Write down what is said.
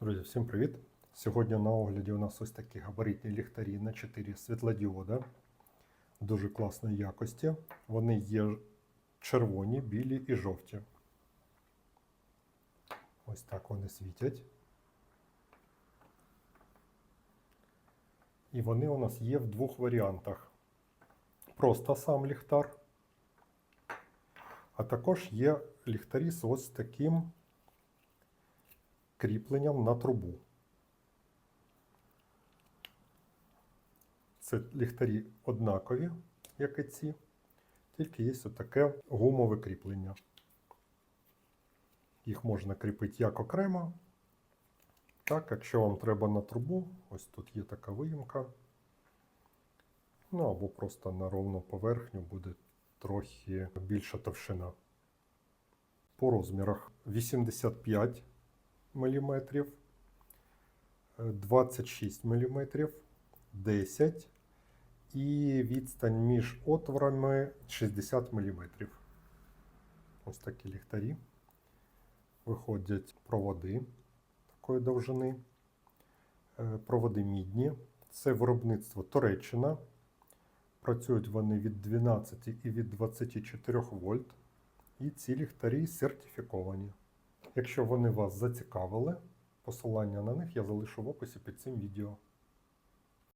Друзі, всім привіт! Сьогодні на огляді у нас ось такі габаритні ліхтарі на 4 світлодіода дуже класної якості. Вони є червоні, білі і жовті. Ось так вони світять. І вони у нас є в двох варіантах. Просто сам ліхтар, а також є ліхтарі з ось таким кріпленням на трубу. Це ліхтарі однакові, як і ці, тільки є таке гумове кріплення. Їх можна кріпити як окремо. Так, якщо вам треба на трубу, ось тут є така виїмка. Ну або просто на ровну поверхню буде трохи більша товщина. По розмірах 85 мм, 26 мм, 10 і відстань між отворами 60 мм. Ось такі ліхтарі. Виходять проводи такої довжини. Е, Проводи мідні. Це виробництво Туреччина. Працюють вони від 12 і від 24 вольт. І ці ліхтарі сертифіковані. Якщо вони вас зацікавили, посилання на них я залишу в описі під цим відео.